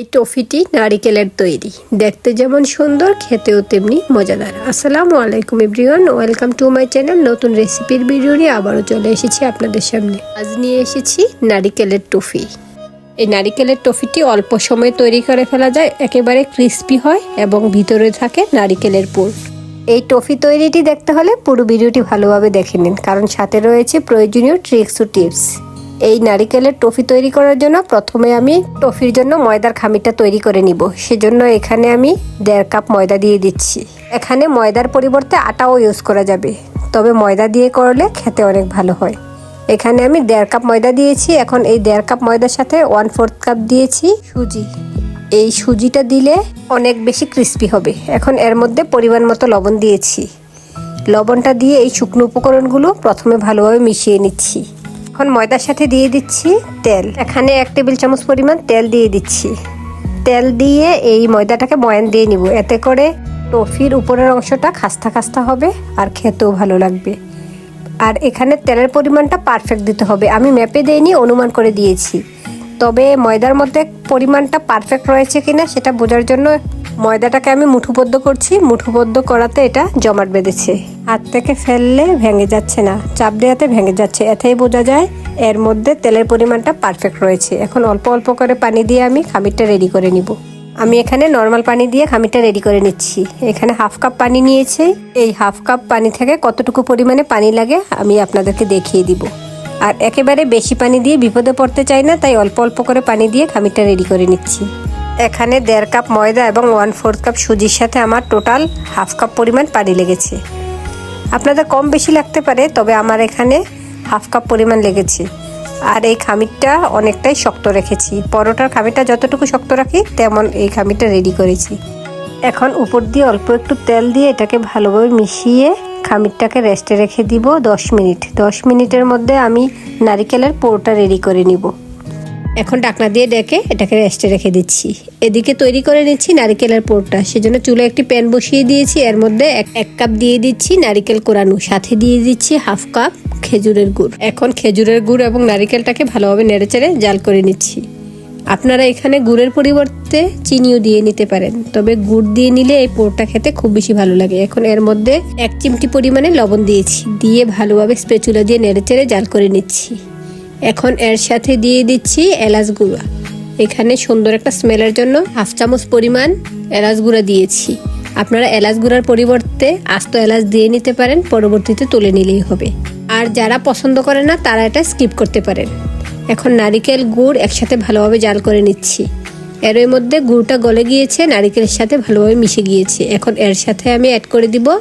এই টফিটি নারিকেলের তৈরি। দেখতে যেমন সুন্দর, খেতেও তেমনি মজাদার। আসসালামু আলাইকুম everyone, welcome to my channel, নতুন রেসিপির ভিডিও নিয়ে আবারও চলে এসেছি আপনাদের সামনে। আজ নিয়ে এসেছি নারিকেলের টফি। এই নারিকেলের টফিটি অল্প সময়ে তৈরি করে ফেলা যায়, একেবারে ক্রিস্পি হয় এবং ভিতরে থাকে নারিকেলের পুর। এই টফি তৈরিটি দেখতে হলে পুরো ভিডিওটি ভালোভাবে দেখে নিন, কারণ সাথে রয়েছে প্রয়োজনীয় ট্রিক্স ও টিপস। এই নারিকেলের টফি তৈরি করার জন্য প্রথমে আমি টফির জন্য ময়দার খামিরটা তৈরি করে নিব। সেজন্য এখানে আমি দেড় কাপ ময়দা দিয়ে দিচ্ছি। এখানে ময়দার পরিবর্তে আটাও ইউজ করা যাবে। তবে ময়দা দিয়ে করলে খেতে অনেক ভালো হয়। এখানে আমি দেড় কাপ ময়দা দিয়েছি। এখন এই দেড় কাপ ময়দার সাথে ওয়ান ফোর্থ কাপ দিয়েছি সুজি। এই সুজিটা দিলে অনেক বেশি ক্রিস্পি হবে। এখন এর মধ্যে পরিমাণ মতো লবণ দিয়েছি। লবণটা দিয়ে এই শুকনো উপকরণগুলো প্রথমে ভালোভাবে মিশিয়ে নিচ্ছি। এখন ময়দার সাথে দিয়ে দিচ্ছি তেল। এখানে এক টেবিল চামচ পরিমাণ তেল দিয়ে দিচ্ছি। তেল দিয়ে এই ময়দাটাকে ময়ান দিয়ে নিব। এতে করে টফির উপরের অংশটা খাস্তা খাস্তা হবে আর খেতেও ভালো লাগবে। আর এখানে তেলের পরিমাণটা পারফেক্ট দিতে হবে। আমি ম্যাপে দেইনি, অনুমান করে দিয়েছি। তবে ময়দার মধ্যে পরিমাণটা পারফেক্ট রয়েছে কিনা সেটা বোঝার জন্য ময়দাটাকে আমি মুঠুবদ্ধ করছি মুঠুবদ্ধ করাতে এটা জমাট বেঁধেছে। হাত থেকে ফেললে ভেঙে যাচ্ছে না, চাপ দেওয়াতে ভেঙে যাচ্ছে। এতেই বোঝা যায় এর মধ্যে তেলের পরিমাণটা পারফেক্ট রয়েছে। এখন অল্প অল্প করে পানি দিয়ে আমি খামিরটা রেডি করে নিব। আমি এখানে নর্মাল পানি দিয়ে খামিরটা রেডি করে নিচ্ছি। এখানে হাফ কাপ পানি নিয়েছে। এই হাফ কাপ পানি থেকে কতটুকু পরিমাণে পানি লাগে আমি আপনাদেরকে দেখিয়ে দিব। আর একেবারে বেশি পানি দিয়ে বিপদে পড়তে চাই না, তাই অল্প অল্প করে পানি দিয়ে খামিরটা রেডি করে নিচ্ছি। এখানে দেড় কাপ ময়দা এবং ওয়ান ফোর্থ কাপ সুজির সাথে আমার টোটাল হাফ কাপ পরিমাণ পানি লেগেছে। আপনাদের কম বেশি লাগতে পারে, তবে আমার এখানে হাফ কাপ পরিমাণ লেগেছে। আর এই খামিরটা অনেকটাই শক্ত রেখেছি। পরোটার খামিরটা যতটুকু শক্ত রাখি, তেমন এই খামিরটা রেডি করেছি। এখন উপর দিয়ে অল্প একটু তেল দিয়ে এটাকে ভালোভাবে মিশিয়ে খামিরটাকে রেস্টে রেখে দিব দশ মিনিট। দশ মিনিটের মধ্যে আমি নারিকেলের পোরটা রেডি করে নিব। এখন ডাকনা দিয়ে ডেকে এটাকে রেস্টে রেখে দিচ্ছি। এদিকে তৈরি করে নিচ্ছি নারিকেলের পোরটা। সেজন্য চুলে একটি প্যান বসিয়ে দিয়েছি। এর মধ্যে এক কাপ দিয়ে দিচ্ছি নারিকেল কোরানো। সাথে দিয়ে দিচ্ছি হাফ কাপ খেজুরের গুড়। এখন খেজুরের গুড় এবং নারিকেলটাকে ভালোভাবে নেড়েচেড়ে জাল করে নিচ্ছি। আপনারা এখানে গুড়ের পরিবর্তে চিনিও দিয়ে নিতে পারেন। তবে গুড় দিয়ে নিলে এই পোরটা খেতে খুব বেশি ভালো লাগে। এখন এর মধ্যে এক চিমটি পরিমাণে লবণ দিয়েছি। দিয়ে ভালোভাবে স্পেচুলা দিয়ে নেড়েচেড়ে জাল করে নিচ্ছি। এখন এর সাথে দিয়ে দিচ্ছি এলাচ গুঁড়া। এখানে সুন্দর একটা স্মেলের জন্য হাফ চামচ পরিমাণ এলাচ গুঁড়া দিয়েছি। আপনারা এলাচ গুঁড়ার পরিবর্তে আস্ত এলাচ দিয়ে নিতে পারেন, পরবর্তীতে তুলে নিলেই হবে। আর যারা পছন্দ করে না, তারা এটা স্কিপ করতে পারেন। এখন নারিকেল গুড় একসাথে ভালোভাবে জাল করে নিচ্ছি। এর মধ্যে গুড়টা গলে গিয়েছে, নারিকেলের সাথে ভালোভাবে মিশে গিয়েছে। এখন এর সাথে আমি অ্যাড করে দিব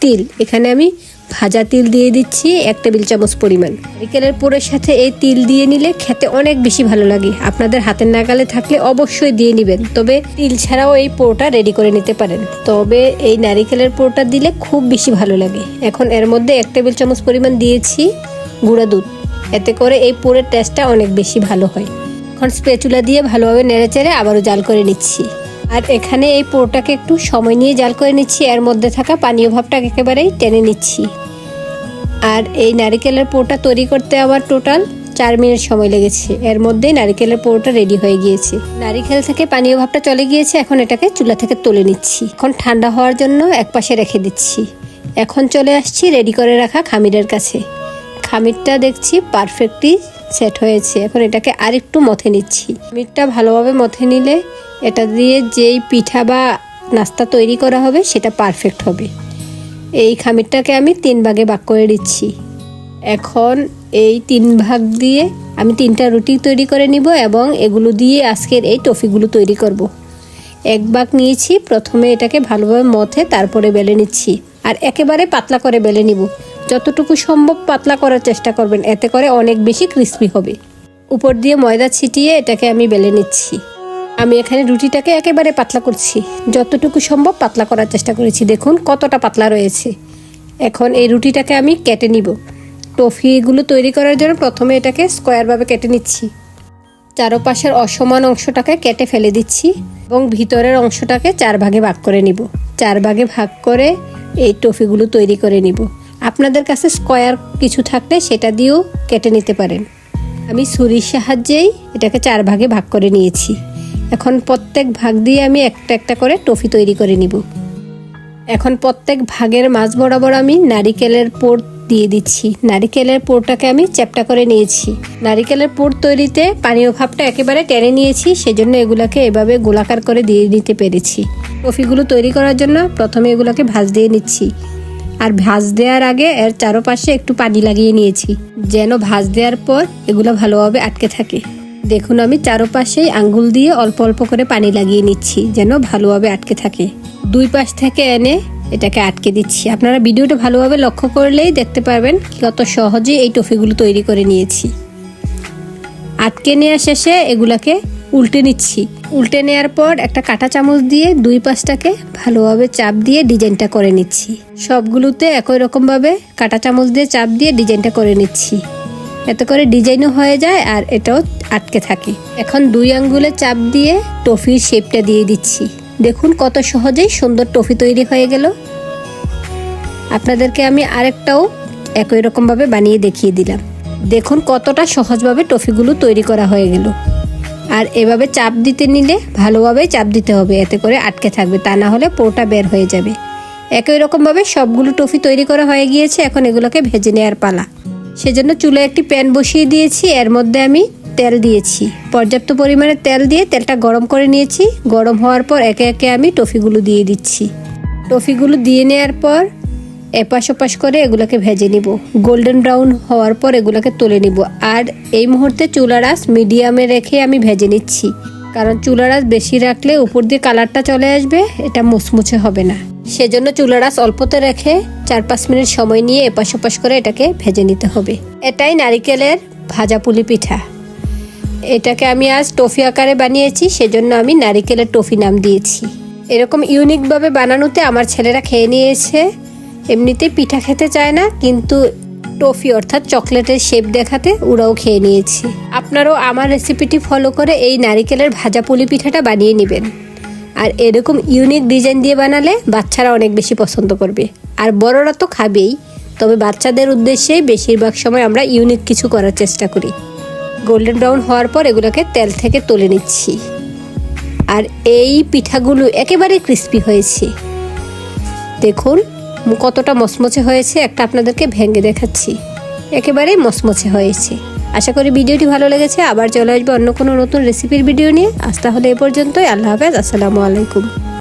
তিল। এখানে আমি ভাজা তিল দিয়ে দিচ্ছি, এক টেবিল চামচ পরিমাণ। নারিকেলের পুরের সাথে এই তিল দিয়ে নিলে খেতে অনেক বেশি ভালো লাগে। আপনাদের হাতের নাগালে থাকলে অবশ্যই দিয়ে নেবেন। তবে তিল ছাড়াও এই পোড়টা রেডি করে নিতে পারেন। তবে এই নারিকেলের পোড়টা দিলে খুব বেশি ভালো লাগে। এখন এর মধ্যে এক টেবিল চামচ পরিমাণ দিয়েছি গুঁড়া দুধ। এতে করে এই পোড়ের টেস্টটা অনেক বেশি ভালো হয়। এখন স্পেচুলা দিয়ে ভালোভাবে নেড়েচেড়ে আবারও জাল করে নিচ্ছি। আর এখানে এই পোড়টাকে একটু সময় নিয়ে জাল করে নিচ্ছি। এর মধ্যে থাকা পানীয় ভাবটা একেবারেই টেনে নিচ্ছি। আর এই নারিকেলের পোড়টা তৈরি করতে আমার টোটাল চার মিনিট সময় লেগেছে। এর মধ্যেই নারিকেলের পোড়টা রেডি হয়ে গিয়েছে। নারিকেল থেকে পানীয় ভাবটা চলে গিয়েছে, এখন এটাকে চুলা থেকে তুলে নিচ্ছি। এখন ঠান্ডা হওয়ার জন্য এক পাশে রেখে দিচ্ছি। এখন চলে আসছি রেডি করে রাখা খামিরের কাছে। খামিরটা দেখছি পারফেক্টলি সেট হয়েছে। এখন এটাকে আরেকটু মথে নিচ্ছি। খামিরটা ভালোভাবে মথে নিলে এটা দিয়ে যেই পিঠা বা নাস্তা তৈরি করা হবে, সেটা পারফেক্ট হবে। এই খামিরটাকে আমি তিন ভাগে ভাগ করে দিচ্ছি এখন এই তিন ভাগ দিয়ে আমি তিনটা রুটি তৈরি করে নিব এবং এগুলো দিয়ে আজকের এই টফিগুলো তৈরি করব। এক ভাগ নিয়েছি, প্রথমে এটাকে ভালোভাবে মথে তারপরে বেলে নিচ্ছি আর একেবারে পাতলা করে বেলে নিব। যতটুকু সম্ভব পাতলা করার চেষ্টা করবেন, এতে করে অনেক বেশি ক্রিস্পি হবে। উপর দিয়ে ময়দা ছিটিয়ে এটাকে আমি বেলে নিচ্ছি। আমি এখানে রুটিটাকে একেবারে পাতলা করছি। যতটুকু সম্ভব পাতলা করার চেষ্টা করেছি। দেখুন কতটা পাতলা রয়েছে। এখন এই রুটিটাকে আমি কেটে নিব। টফিগুলো তৈরি করার জন্য প্রথমে এটাকে স্কোয়ারভাবে কেটে নিচ্ছি। চারপাশের অসমান অংশটাকে কেটে ফেলে দিচ্ছি এবং ভিতরের অংশটাকে চার ভাগে ভাগ করে নিব। চার ভাগে ভাগ করে এই টফিগুলো তৈরি করে নিব। আপনাদের কাছে স্কোয়ার কিছু থাকলে সেটা দিয়েও কেটে নিতে পারেন। আমি ছুরির সাহায্যেই এটাকে চার ভাগে ভাগ করে নিয়েছি। এখন প্রত্যেক ভাগ দিয়ে আমি একটা একটা করে টফি তৈরি করে নিব। এখন প্রত্যেক ভাগের মাছ বরাবর আমি নারিকেলের পোর দিয়ে দিচ্ছি। নারিকেলের পোরটাকে আমি চ্যাপটা করে নিয়েছি। নারিকেলের পোর তৈরিতে পানীয় ভাবটা একেবারে টেনে নিয়েছি, সেজন্য এগুলাকে এভাবে গোলাকার করে দিয়ে নিতে পেরেছি। টফিগুলো তৈরি করার জন্য প্রথমে এগুলোকে ভাজ দিয়ে নিচ্ছি। আর ভাজ দেওয়ার আগে এর চারপাশে একটু পানি লাগিয়ে নিয়েছি, যেন ভাজ দেওয়ার পর এগুলো ভালোভাবে আটকে থাকে। দেখুন, আমি চারপাশেই আঙ্গুল দিয়ে অল্প অল্প করে পানি লাগিয়ে নিচ্ছি, যেন ভালোভাবে আটকে থাকে। দুই পাশ থেকে এনে এটাকে আটকে দিচ্ছি। আপনারা ভিডিওটা ভালোভাবে লক্ষ্য করলেই দেখতে পারবেন কত সহজে এই টফিগুলো তৈরি করে নিয়েছি। আটকে নেওয়া শেষে এগুলাকে উল্টে নিচ্ছি। উল্টে নেওয়ার পর একটা কাঁটা চামচ দিয়ে দুই পাশটাকে ভালোভাবে চাপ দিয়ে ডিজাইনটা করে নিচ্ছি। সবগুলোতে একই রকমভাবে কাঁটা চামচ দিয়ে চাপ দিয়ে ডিজাইনটা করে নিচ্ছি। এতে করে ডিজাইনও হয়ে যায় আর এটাও আটকে থাকে। এখন দুই আঙ্গুলে চাপ দিয়ে টফির শেপটা দিয়ে দিচ্ছি। দেখুন কত সহজেই সুন্দর টফি তৈরি হয়ে গেল। আপনাদেরকে আমি আরেকটাও একই রকমভাবে বানিয়ে দেখিয়ে দিলাম। দেখুন কতটা সহজভাবে টফিগুলো তৈরি করা হয়ে গেল। আর এভাবে চাপ দিতে নিলে ভালোভাবে চাপ দিতে হবে, এতে করে আটকে থাকবে, তা না হলে পোটা বের হয়ে যাবে। একই রকমভাবে সবগুলো টফি তৈরি করা হয়ে গিয়েছে, এখন এগুলোকে ভেজে নেওয়ার পালা। সেজন্য চুলে একটি প্যান বসিয়ে দিয়েছি, এর মধ্যে আমি তেল দিয়েছি। পর্যাপ্ত পরিমাণে তেল দিয়ে তেলটা গরম করে নিয়েছি। গরম হওয়ার পর একে একে আমি টফিগুলো দিয়ে দিচ্ছি। টফিগুলো দিয়ে নেওয়ার পর এপাশ ওপাশ করে এগুলোকে ভেজে নিব। গোল্ডেন ব্রাউন হওয়ার পর এগুলোকে তুলে নিব। আর এই মুহূর্তে চুলার আঁচ মিডিয়ামে রেখে আমি ভেজে নিচ্ছি। কারণ চুলার আঁচ বেশি রাখলে উপর দিয়ে কালারটা চলে আসবে, এটা মুছমুছে হবে না। সেজন্য চুলার আঁচ অল্পতে রেখে চার পাঁচ মিনিট সময় নিয়ে এপাশ ওপাশ করে এটাকে ভেজে নিতে হবে। এটাই নারিকেলের ভাজা পুলি পিঠা। এটাকে আমি আজ টফি আকারে বানিয়েছি, সেজন্য আমি নারিকেলের টফি নাম দিয়েছি। এরকম ইউনিকভাবে বানানোতে আমার ছেলেরা খেয়ে নিয়েছে। এমনিতে পিঠা খেতে চায় না, কিন্তু টফি অর্থাৎ চকলেটের শেপ দেখাতে ওরাও খেয়ে নিয়েছি। আপনারাও আমার রেসিপিটি ফলো করে এই নারিকেলের ভাজা পুলি পিঠাটা বানিয়ে নেবেন। আর এরকম ইউনিক ডিজাইন দিয়ে বানালে বাচ্চারা অনেক বেশি পছন্দ করবে। আর বড়রা তো খাবেই, তবে বাচ্চাদের উদ্দেশ্যেই বেশিরভাগ সময় আমরা ইউনিক কিছু করার চেষ্টা করি। গোল্ডেন ব্রাউন হওয়ার পর এগুলোকে তেল থেকে তুলে নিচ্ছি। আর এই পিঠাগুলো একেবারে ক্রিস্পি হয়েছে। দেখুন কতটা মচমচে হয়েছে একটা আপনাদেরকে ভেঙে দেখাচ্ছি। একেবারেই মচমচে হয়েছে। আশা করি ভিডিওটি ভালো লেগেছে, আবার চলে আসবে অন্য কোনো নতুন রেসিপির ভিডিও নিয়ে। আজ তাহলে এ পর্যন্তই, আল্লাহ হাফেজ, আসসালামু আলাইকুম।